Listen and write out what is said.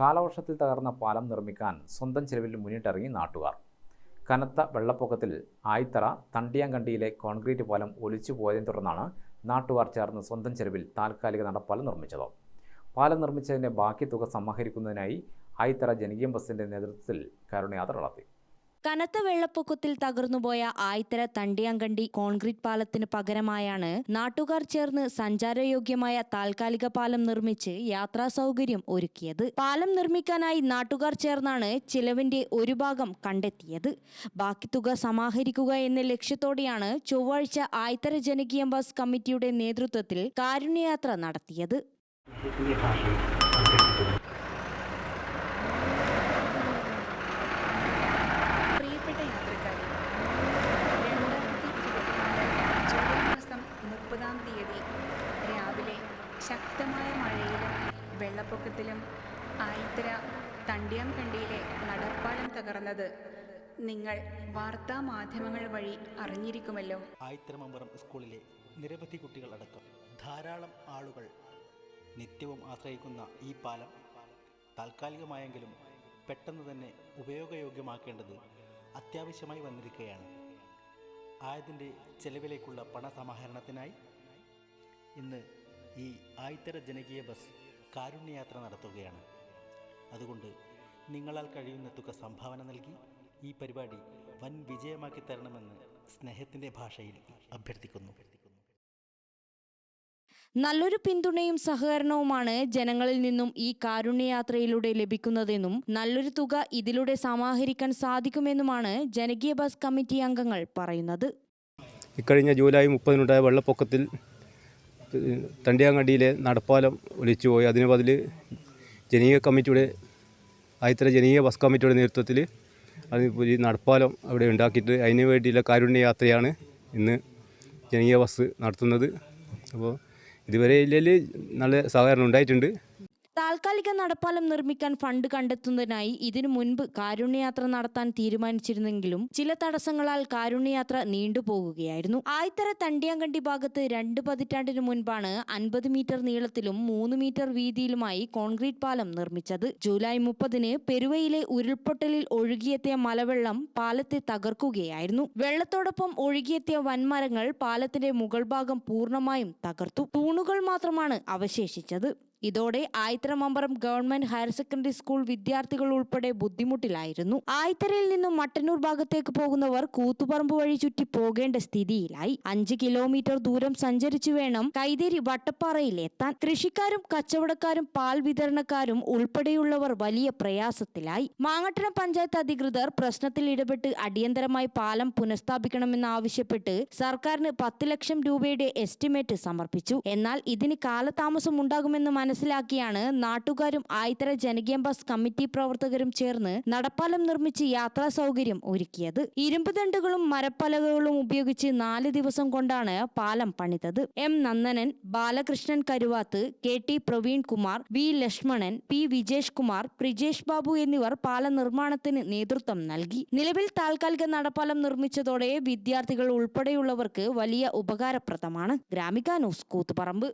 കാലവർഷത്തിൽ തകർന്ന പാലം നിർമ്മിക്കാൻ സ്വന്തം ചെലവിൽ മുന്നിട്ടിറങ്ങി നാട്ടുകാർ. കനത്ത വെള്ളപ്പൊക്കത്തിൽ ആയിത്തറ തണ്ടിയാങ്കണ്ടിയിലെ കോൺക്രീറ്റ് പാലം ഒലിച്ചു പോയതിനെ തുടർന്നാണ് നാട്ടുകാർ ചേർന്ന് സ്വന്തം ചെലവിൽ താൽക്കാലിക നടപ്പാലം നിർമ്മിച്ചത്. പാലം നിർമ്മിച്ചതിന്റെ ബാക്കി തുക സമാഹരിക്കുന്നതിനായി ആയിത്തറ ജനകീയ ബസിന്റെ നേതൃത്വത്തിൽ കരുണയാത്ര നടത്തി. കനത്ത വെള്ളപ്പൊക്കത്തിൽ തകർന്നുപോയ ആയിത്തര തണ്ടിയാങ്കണ്ടി കോൺക്രീറ്റ് പാലത്തിന് പകരമായാണ് നാട്ടുകാർ ചേർന്ന് സഞ്ചാരയോഗ്യമായ താൽക്കാലിക പാലം നിർമ്മിച്ച് യാത്രാ സൗകര്യം ഒരുക്കിയത്. പാലം നിർമ്മിക്കാനായി നാട്ടുകാർ ചേർന്നാണ് ചിലവിന്റെ ഒരു ഭാഗം കണ്ടെത്തിയത്. ബാക്കി തുക സമാഹരിക്കുക എന്ന ലക്ഷ്യത്തോടെയാണ് ചൊവ്വാഴ്ച ആയിത്തര ജനകീയ ബസ് കമ്മിറ്റിയുടെ നേതൃത്വത്തിൽ കാരുണ്യയാത്ര നടത്തിയത്. ശക്തമായ മഴയിലും വെള്ളപ്പൊക്കത്തിലും ആയിത്തര തണ്ടിയാംകണ്ടിയിലെ നടപ്പാലം തകർന്നത് നിങ്ങൾ വാർത്താ മാധ്യമങ്ങൾ വഴി അറിഞ്ഞിരിക്കുമല്ലോ. ആയിത്തരമമ്പറം സ്കൂളിലെ നിരവധി കുട്ടികൾ അടക്കം ധാരാളം ആളുകൾ നിത്യവും ആശ്രയിക്കുന്ന ഈ പാലം താൽക്കാലികമായെങ്കിലും പെട്ടെന്ന് തന്നെ ഉപയോഗയോഗ്യമാക്കേണ്ടത് അത്യാവശ്യമായി വന്നിരിക്കുകയാണ്. ആയതിന്റെ ചെലവിലേക്കുള്ള പണസമാഹരണത്തിനായി ഇന്ന് ഈ ആയിത്തര ജനകീയ ബസ് കാരുണ്യയാത്ര നടത്തുകയാണ്. അതുകൊണ്ട് നിങ്ങളാൽ കഴിയുന്ന തുക സംഭാവന നൽകി ഈ പരിപാടി വൻ വിജയമാക്കി തരണമെന്ന് സ്നേഹത്തിന്റെ ഭാഷയിൽ അഭ്യർത്ഥിക്കുന്നു. നല്ലൊരു പിന്തുണയും സഹകരണവുമാണ് ജനങ്ങളിൽ നിന്നും ഈ കാരുണ്യയാത്രയിലൂടെ ലഭിക്കുന്നതെന്നും നല്ലൊരു തുക ഇതിലൂടെ സമാഹരിക്കാൻ സാധിക്കുമെന്നുമാണ് ജനകീയ ബസ് കമ്മിറ്റി അംഗങ്ങൾ പറയുന്നത്. ഇക്കഴിഞ്ഞ ജൂലൈ മുപ്പതിനുണ്ടായ വെള്ളപ്പൊക്കത്തിൽ ഏഹ്, തണ്ടിയാങ്കണ്ടിയിലെ നടപ്പാലം ഒലിച്ചുപോയി അതിന് ബതിൽ ജനീയ കമ്മിറ്റിയുടെ ആയിത്തര ജനീയ ബസ് കമ്മിറ്റിയുടെ നേതൃത്വത്തിൽ അത് ഒരു നടപ്പാലം അവിടെ ഉണ്ടാക്കിയിട്ട് അതിന് വേണ്ടിയുള്ള കാരുണ്യ യാത്രയാണ് ഇന്ന് ജനീയ ബസ് നടത്തുന്നത്. അപ്പോൾ ഇതുവരെ ഇല്ലെങ്കിൽ നല്ല സഹകരണം ഉണ്ടായിട്ടുണ്ട്. താൽക്കാലിക നടപ്പാലം നിർമ്മിക്കാൻ ഫണ്ട് കണ്ടെത്തുന്നതിനായി ഇതിനു മുൻപ് കാരുണ്യയാത്ര നടത്താൻ തീരുമാനിച്ചിരുന്നെങ്കിലും ചില തടസ്സങ്ങളാൽ കാരുണ്യയാത്ര നീണ്ടുപോകുകയായിരുന്നു ആയിത്തര തണ്ടിയാങ്കണ്ടി ഭാഗത്ത് രണ്ട് പതിറ്റാണ്ടിനു മുൻപാണ് അൻപത് മീറ്റർ നീളത്തിലും മൂന്ന് മീറ്റർ വീതിയിലുമായി കോൺക്രീറ്റ് പാലം നിർമ്മിച്ചത്. ജൂലൈ മുപ്പതിന് പെരുവയിലെ ഉരുൾപൊട്ടലിൽ ഒഴുകിയെത്തിയ മലവെള്ളം പാലത്തെ തകർക്കുകയായിരുന്നു. വെള്ളത്തോടൊപ്പം ഒഴുകിയെത്തിയ വൻമരങ്ങൾ പാലത്തിന്റെ മുകൾ ഭാഗം പൂർണമായും തകർത്തു. തൂണുകൾ മാത്രമാണ് അവശേഷിച്ചത്. ഇതോടെ Aayitharamambaram government higher secondary school വിദ്യാർത്ഥികൾ ഉൾപ്പെടെ ബുദ്ധിമുട്ടിലായിരുന്നു. ആയിത്തരയിൽ നിന്നും മട്ടന്നൂർ ഭാഗത്തേക്ക് പോകുന്നവർ കൂത്തുപറമ്പ് വഴി ചുറ്റി പോകേണ്ട സ്ഥിതിയിലായി. അഞ്ച് കിലോമീറ്റർ ദൂരം സഞ്ചരിച്ചു വേണം കൈതേരി വട്ടപ്പാറയിൽ എത്താൻ. കൃഷിക്കാരും കച്ചവടക്കാരും പാൽ വിതരണക്കാരും ഉൾപ്പെടെയുള്ളവർ വലിയ പ്രയാസത്തിലായി. മാങ്ങട്ടണം പഞ്ചായത്ത് അധികൃതർ പ്രശ്നത്തിൽ ഇടപെട്ട് അടിയന്തരമായി പാലം പുനഃസ്ഥാപിക്കണമെന്നാവശ്യപ്പെട്ട് സർക്കാരിന് പത്ത് ലക്ഷം രൂപയുടെ എസ്റ്റിമേറ്റ് സമർപ്പിച്ചു. എന്നാൽ ഇതിന് കാലതാമസം ഉണ്ടാകുമെന്ന് മനസ്സിലാക്കിയാണ് നാട്ടുകാരും ആയിത്തര ജനകീയ ബസ് കമ്മിറ്റി പ്രവർത്തകരും ചേർന്ന് നടപ്പാലം നിർമ്മിച്ച് യാത്രാ സൗകര്യം ഒരുക്കിയത്. ഇരുമ്പ് ദണ്ടുകളും മരപ്പലകകളും ഉപയോഗിച്ച് നാല് ദിവസം കൊണ്ടാണ് പാലം പണിതത്. M Nandanan Balakrishnan Karuvath K T Praveen Kumar V Lakshmanan P Vijesh Kumar Prijesh Babu എന്നിവർ പാല നിർമ്മാണത്തിന് നേതൃത്വം നൽകി. നിലവിൽ താൽക്കാലിക നടപ്പാലം നിർമ്മിച്ചതോടെ വിദ്യാർത്ഥികൾ ഉൾപ്പെടെയുള്ളവർക്ക് വലിയ ഉപകാരപ്രദമാണ്. ഗ്രാമിക ന്യൂസ് കൂത്തുപറമ്പ്.